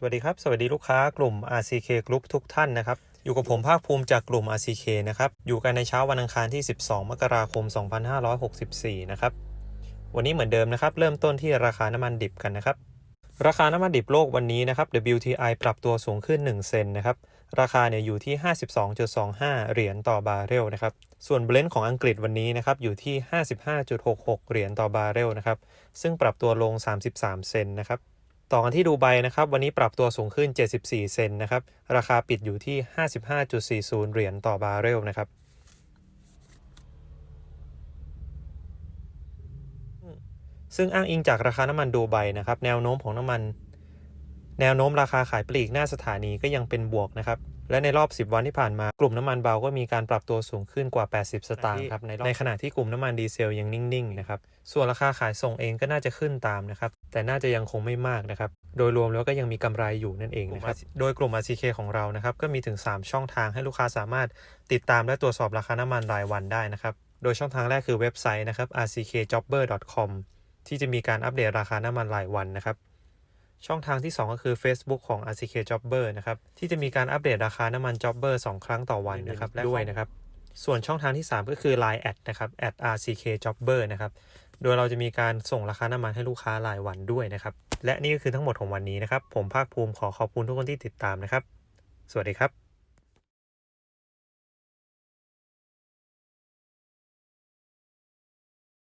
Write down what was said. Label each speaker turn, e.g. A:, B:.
A: สวัสดีครับ สวัสดีลูกค้ากลุ่ม RCK Group ทุกท่านนะครับ อยู่กับผมภาคภูมิจากกลุ่ม RCK นะครับ อยู่กันในเช้าวันอังคารที่ 12 มกราคม 2564 นะครับ วันนี้เหมือนเดิมนะครับ เริ่มต้นที่ราคาน้ำมันดิบกันนะครับ ราคาน้ำมันดิบโลกวันนี้นะครับ WTI ปรับตัวสูงขึ้น 1 เซนนะครับ ราคาเนี่ยอยู่ที่ 52.25 เหรียญต่อบาร์เรลนะครับ ส่วนเบลนด์ของอังกฤษวันนี้นะครับอยู่ที่ 55.66 เหรียญต่อบาร์เรลนะครับ ซึ่งปรับตัวลง 33 เซนนะครับ ต่อกันที่ดูไบนะครับ วันนี้ปรับตัวสูงขึ้น 74 เซนนะครับ ราคาปิดอยู่ที่ 55.40 เหรียญต่อบาร์เรลนะครับ ซึ่งอ้างอิงจากราคาน้ำมันดูไบนะครับ แนวโน้มของน้ำมัน แนวโน้มราคาขายปลีกหน้าสถานีก็ยังเป็นบวกนะครับ และในรอบ 10 วันที่ผ่านมากลุ่มน้ำมันเบาก็มีการปรับตัวสูงขึ้นกว่า 80 สตางค์ครับ ในในขณะที่กลุ่มน้ำมันดีเซลยังนิ่งๆนะครับ ส่วนราคาขายส่งเองก็น่าจะขึ้นตามนะครับ แต่น่าจะยังคงไม่มากนะครับ โดยรวมแล้วก็ยังมีกำไรอยู่นั่นเองนะครับ โดยกลุ่ม RCK ของเรานะครับ ก็มีถึง 3 ช่องทางให้ลูกค้าสามารถติดตามและตรวจสอบราคาน้ำมันรายวันได้นะครับ โดยช่องทางแรกคือเว็บไซต์นะครับ rckjobber.com ที่จะมีการอัปเดตราคาน้ำมันรายวันนะครับ ช่องทางที่ 2 ก็คือ Facebook ของ RCK Jobber นะครับ ที่จะมีการอัปเดตราคาน้ำมัน Jobber 2 ครั้งต่อวันนะครับด้วยนะครับ ส่วนช่องทางที่ 3 ก็คือ Line แอดนะครับ @rck jobber นะครับ โดยเราจะมีการส่งราคาน้ำมันให้ลูกค้ารายวันด้วยนะครับ และนี่ก็คือทั้งหมดของวันนี้นะครับ ผมภาคภูมิขอขอบคุณทุกคนที่ติดตามนะครับ สวัสดีครับ